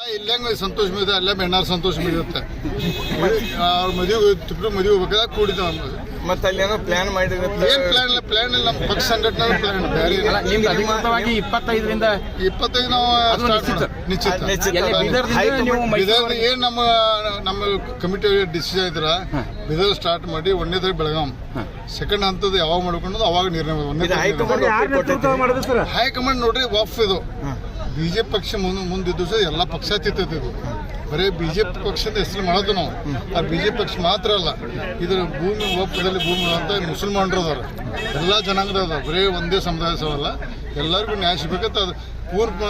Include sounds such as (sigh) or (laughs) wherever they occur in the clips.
ಇಲ್ಲಂಗ ಸಂತೋಷ ಮಿದೆ ಅಲ್ಲೇ ಬೆಣ್ಣಾರ್ ಸಂತೋಷ ಮಿಗುತ್ತೆ ಅವ್ರ ಮದುವೆ ತಿಪ್ಪರು ಮದುವೆ ಹೋಗ್ಬೇಕಾದ್ರೆ ಕೂಡಿದ ಮತ್ತೆ ಅಲ್ಲಿ ಏನೋ ಪ್ಲಾನ್ ಮಾಡಿದ್ರೆ ಏನ್ ಪ್ಲಾನ್ ಇಲ್ಲ ಪ್ಲಾನ್ ಇಲ್ಲ ನಮ್ಮ ಪಕ್ಷ ಸಂಘಟನೆ ಪ್ಲಾನ್ ಬೇರೆ ಅಧಿಕೃತವಾಗಿ ಇಪ್ಪತ್ತೈದರಿಂದ ಇಪ್ಪತ್ತೈದು ನಾವು ಸ್ಟಾರ್ಟ್ ನಿಶ್ಚಿತ. ನೀವು ಬಿದರ್ ಏನ್ ನಮ್ಮ ನಮ್ಮ ಕಮಿಟಿ ಡಿಸಿಷನ್ ಇದ್ರ ಬಿದರ್ ಸ್ಟಾರ್ಟ್ ಮಾಡಿ ಒಂದೇದ್ರೆ ಬೆಳಗಾಂ. ಸೆಕೆಂಡ್ ಹಂತದ ಯಾವಾಗ ಮಾಡ್ಕೊಂಡು ಅವಾಗ ನಿರ್ಣಯ. ಹೈಕಮಾಂಡ್ ನೋಡ್ರಿ ವಾಫ್ ಇದು. ಬಿಜೆಪಿ ಪಕ್ಷ ಮುಂದೆ ಮುಂದಿದ್ದು ಸಹ ಎಲ್ಲ ಪಕ್ಷಾತೀತ ಇದು. ಬರೀ ಬಿಜೆಪಿ ಪಕ್ಷದ ಹೆಸರು ಮಾಡೋದು ನಾವು. ಆ ಬಿಜೆಪಿ ಪಕ್ಷ ಮಾತ್ರ ಅಲ್ಲ, ಇದ್ರ ಭೂಮಿ ಒಪ್ಪದಲ್ಲಿ ಭೂಮಿ ಅಂತ ಮುಸಲ್ಮಾನರು ಅದಾರ. ಎಲ್ಲ ಜನಾಂಗದ ಅದಾರ. ಬರೀ ಒಂದೇ ಸಮುದಾಯ ಸವಲ್ಲ ಎಲ್ಲರಿಗೂ ನ್ಯಾಯ ಸಿಗ್ಬೇಕಂತ ಅದು ಪೂರ್ವ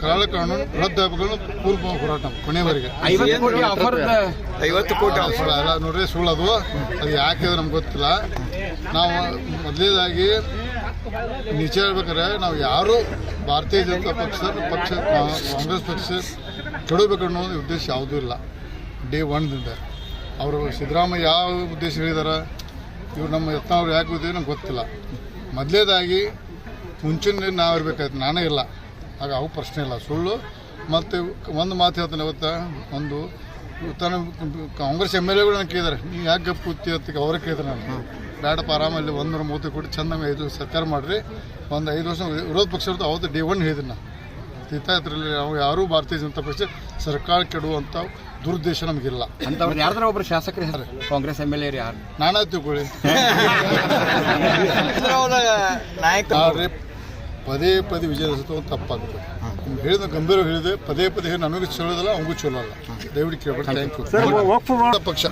ಕರಾಳ ಕಾನೂನು ರದ್ದು ಆಗ್ಬೇಕು ಪೂರ್ವ ಹೋರಾಟ ಕೊನೆವರೆಗೆ. ಐವತ್ತು ಕೋಟಿ ಆಫರ್ ಐವತ್ತು ಕೋಟಿ ಅದು ಸುಳ್ಳು ಅಲ್ಲ ನೋಡ್ರಿ ಸುಳ್ಳು ಅದು ಅದು ಯಾಕೆ ಅದು ನಮ್ಗೆ ಗೊತ್ತಿಲ್ಲ. ನಾವು ಮೊದಲೇದಾಗಿ ನಿಜ ಹೇಳ್ಬೇಕಾದ್ರೆ ನಾವು ಯಾರು ಭಾರತೀಯ ಜನತಾ ಪಕ್ಷ ಪಕ್ಷ ಕಾಂಗ್ರೆಸ್ ಪಕ್ಷ ಕೆಡಬೇಕು ಅನ್ನೋ ಉದ್ದೇಶ ಯಾವುದೂ ಇಲ್ಲ. ಡೇ ಒನ್ದಿಂದ ಅವರು ಸಿದ್ದರಾಮಯ್ಯ ಯಾವ ಉದ್ದೇಶ ಹೇಳಿದಾರ? ಇವ್ರು ನಮ್ಮ ಯತ್ನಾವ್ರು ಯಾಕೆ ಇದ್ದೀವಿ ನಂಗೆ ಗೊತ್ತಿಲ್ಲ. ಮೊದಲೇದಾಗಿ ಮುಂಚಿನ ನಾವು ಇರಬೇಕಾಯ್ತು ನಾನೇ ಇಲ್ಲ. ಆಗ ಅವು ಪ್ರಶ್ನೆ ಇಲ್ಲ. ಸುಳ್ಳು ಮತ್ತು ಒಂದು ಮಾತು ಹೇಳ್ತಾನೆ ಇವತ್ತು ಒಂದು ತನ್ನ ಕಾಂಗ್ರೆಸ್ ಎಂ ಎಲ್ ಎಗಳು ನನಗೆ ಕೇಳಿದಾರೆ. ನೀವು ಯಾಕೆ ಗಪ್ ಕೂತಿ ಅಂತ ಅವರೇ ಕೇಳಿದ್ರೆ ನಾನು ಬೇಡಪ್ಪ ಆರಾಮಲ್ಲಿ ಒಂದೂರ ಮೂವತ್ತು ಕೊಟ್ಟು ಚಂದ ಐದು ಸರ್ಕಾರ ಮಾಡಿರಿ. ಒಂದು ಐದು ವರ್ಷ ವಿರೋಧ ಪಕ್ಷ ಇರ್ತದೆ ಅವತ್ತು ಡೇ ಒನ್ ಹೇಳಿದ್ದೀನಿ ನಾನು ಇದ್ರಲ್ಲಿ ನಾವು ಯಾರೂ ಭಾರತೀಯ ಜನತಾ ಪಕ್ಷ ಸರ್ಕಾರ ಕೆಡುವಂಥ ದುರುದ್ದೇಶ ನಮಗಿಲ್ಲ. ಅಂತವ್ರು ಯಾರ್ದಾರ ಒಬ್ಬರು ಶಾಸಕರು ಹೇಳಿ ಕಾಂಗ್ರೆಸ್ ಎಂ ಎಲ್ ಎ ಯಾರು? ನಾನಾ ತಿಳ್ಕೊಳ್ಳಿ. (laughs) ನಾಯಕ ಪದೇ ಪದೇ ವಿಜಯಿಸೋದು ತಪ್ಪಾಗುತ್ತೆ. ನಿಮ್ಗೆ ಹೇಳಿದ ಗಂಭೀರ ಹೇಳಿದೆ ಪದೇ ಪದೇ ನನಗೂ ಚಲೋದಲ್ಲ ಅವಂಗೂ ಚಲೋ ಅಲ್ಲ. ದಯವಿಟ್ಟು ಕೇಳ್ಬೇಕು ಥ್ಯಾಂಕ್ ಯು. ಪಕ್ಷ.